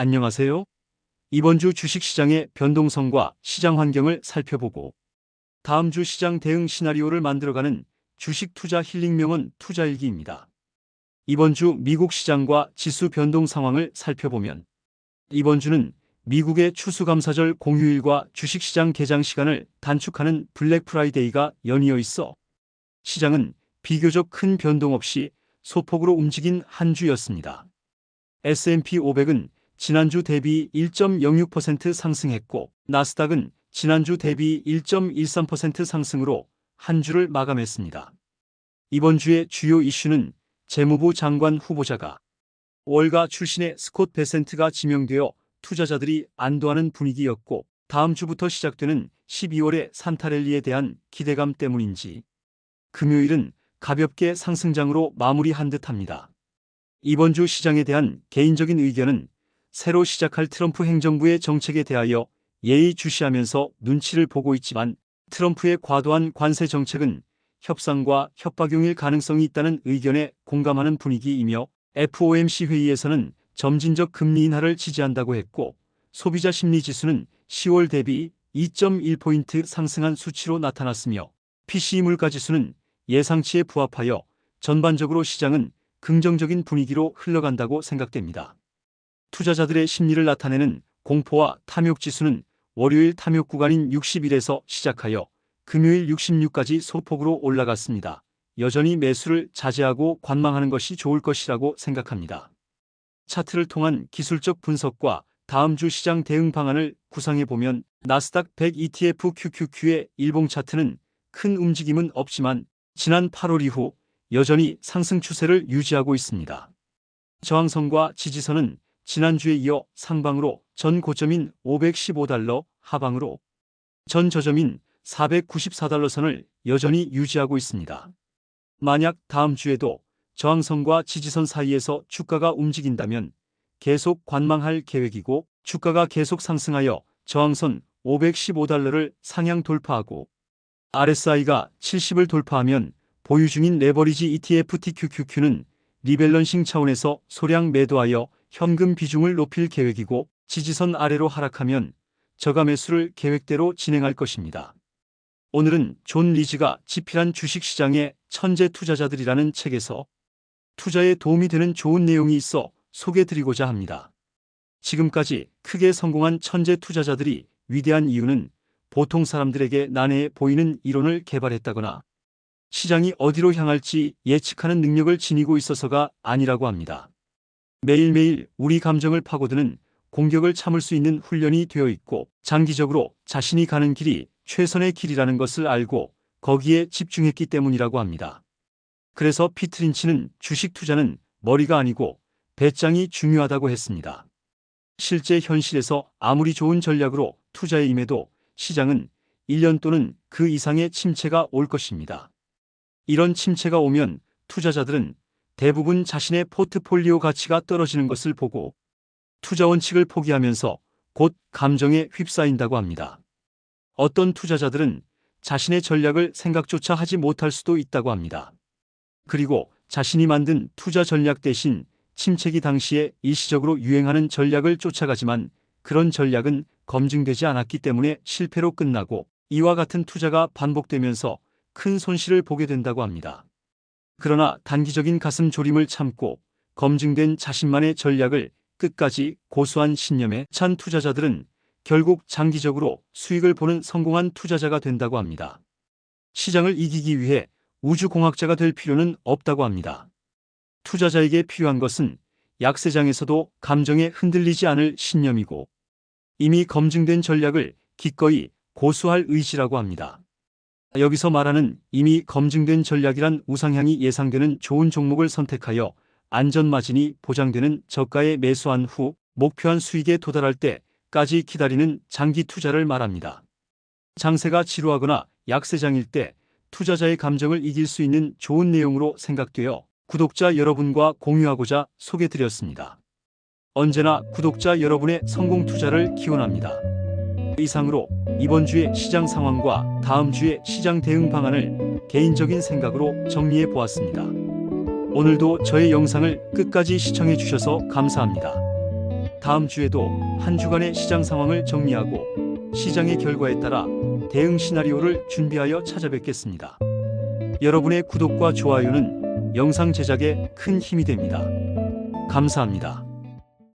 안녕하세요. 이번 주 주식시장의 변동성과 시장 환경을 살펴보고 다음 주 시장 대응 시나리오를 만들어가는 주식 투자 힐링명언 투자일기입니다. 이번 주 미국 시장과 지수 변동 상황을 살펴보면 이번 주는 미국의 추수감사절 공휴일과 주식시장 개장 시간을 단축하는 블랙 프라이데이가 연이어 있어 시장은 비교적 큰 변동 없이 소폭으로 움직인 한 주였습니다. S&P 500은 지난주 대비 1.06% 상승했고 나스닥은 지난주 대비 1.13% 상승으로 한 주를 마감했습니다. 이번 주의 주요 이슈는 재무부 장관 후보자가 월가 출신의 스콧 베센트가 지명되어 투자자들이 안도하는 분위기였고 다음 주부터 시작되는 12월의 산타랠리에 대한 기대감 때문인지 금요일은 가볍게 상승장으로 마무리한 듯합니다. 이번 주 시장에 대한 개인적인 의견은 새로 시작할 트럼프 행정부의 정책에 대하여 예의주시하면서 눈치를 보고 있지만 트럼프의 과도한 관세 정책은 협상과 협박용일 가능성이 있다는 의견에 공감하는 분위기이며 FOMC 회의에서는 점진적 금리 인하를 지지한다고 했고 소비자 심리 지수는 10월 대비 2.1포인트 상승한 수치로 나타났으며 PCE 물가 지수는 예상치에 부합하여 전반적으로 시장은 긍정적인 분위기로 흘러간다고 생각됩니다. 투자자들의 심리를 나타내는 공포와 탐욕 지수는 월요일 탐욕 구간인 61에서 시작하여 금요일 66까지 소폭으로 올라갔습니다. 여전히 매수를 자제하고 관망하는 것이 좋을 것이라고 생각합니다. 차트를 통한 기술적 분석과 다음 주 시장 대응 방안을 구상해 보면 나스닥 100 ETF QQQ의 일봉 차트는 큰 움직임은 없지만 지난 8월 이후 여전히 상승 추세를 유지하고 있습니다. 저항선과 지지선은 지난주에 이어 상방으로 전 고점인 515달러 하방으로 전 저점인 494달러 선을 여전히 유지하고 있습니다. 만약 다음 주에도 저항선과 지지선 사이에서 주가가 움직인다면 계속 관망할 계획이고 주가가 계속 상승하여 저항선 515달러를 상향 돌파하고 RSI가 70을 돌파하면 보유 중인 레버리지 ETF TQQQ는 리밸런싱 차원에서 소량 매도하여 현금 비중을 높일 계획이고 지지선 아래로 하락하면 저가 매수를 계획대로 진행할 것입니다. 오늘은 존 리즈가 집필한 주식시장의 천재 투자자들이라는 책에서 투자에 도움이 되는 좋은 내용이 있어 소개드리고자 합니다. 지금까지 크게 성공한 천재 투자자들이 위대한 이유는 보통 사람들에게 난해해 보이는 이론을 개발했다거나 시장이 어디로 향할지 예측하는 능력을 지니고 있어서가 아니라고 합니다. 매일매일 우리 감정을 파고드는 공격을 참을 수 있는 훈련이 되어 있고 장기적으로 자신이 가는 길이 최선의 길이라는 것을 알고 거기에 집중했기 때문이라고 합니다. 그래서 피트린치는 주식 투자는 머리가 아니고 배짱이 중요하다고 했습니다. 실제 현실에서 아무리 좋은 전략으로 투자에 임해도 시장은 1년 또는 그 이상의 침체가 올 것입니다. 이런 침체가 오면 투자자들은 대부분 자신의 포트폴리오 가치가 떨어지는 것을 보고 투자 원칙을 포기하면서 곧 감정에 휩싸인다고 합니다. 어떤 투자자들은 자신의 전략을 생각조차 하지 못할 수도 있다고 합니다. 그리고 자신이 만든 투자 전략 대신 침체기 당시에 일시적으로 유행하는 전략을 쫓아가지만 그런 전략은 검증되지 않았기 때문에 실패로 끝나고 이와 같은 투자가 반복되면서 큰 손실을 보게 된다고 합니다. 그러나 단기적인 가슴 졸임을 참고 검증된 자신만의 전략을 끝까지 고수한 신념에 찬 투자자들은 결국 장기적으로 수익을 보는 성공한 투자자가 된다고 합니다. 시장을 이기기 위해 우주공학자가 될 필요는 없다고 합니다. 투자자에게 필요한 것은 약세장에서도 감정에 흔들리지 않을 신념이고 이미 검증된 전략을 기꺼이 고수할 의지라고 합니다. 여기서 말하는 이미 검증된 전략이란 우상향이 예상되는 좋은 종목을 선택하여 안전마진이 보장되는 저가에 매수한 후 목표한 수익에 도달할 때까지 기다리는 장기 투자를 말합니다. 장세가 지루하거나 약세장일 때 투자자의 감정을 이길 수 있는 좋은 내용으로 생각되어 구독자 여러분과 공유하고자 소개드렸습니다. 언제나 구독자 여러분의 성공 투자를 기원합니다. 이상으로 이번 주의 시장 상황과 다음 주의 시장 대응 방안을 개인적인 생각으로 정리해 보았습니다. 오늘도 저의 영상을 끝까지 시청해 주셔서 감사합니다. 다음 주에도 한 주간의 시장 상황을 정리하고 시장의 결과에 따라 대응 시나리오를 준비하여 찾아뵙겠습니다. 여러분의 구독과 좋아요는 영상 제작에 큰 힘이 됩니다. 감사합니다.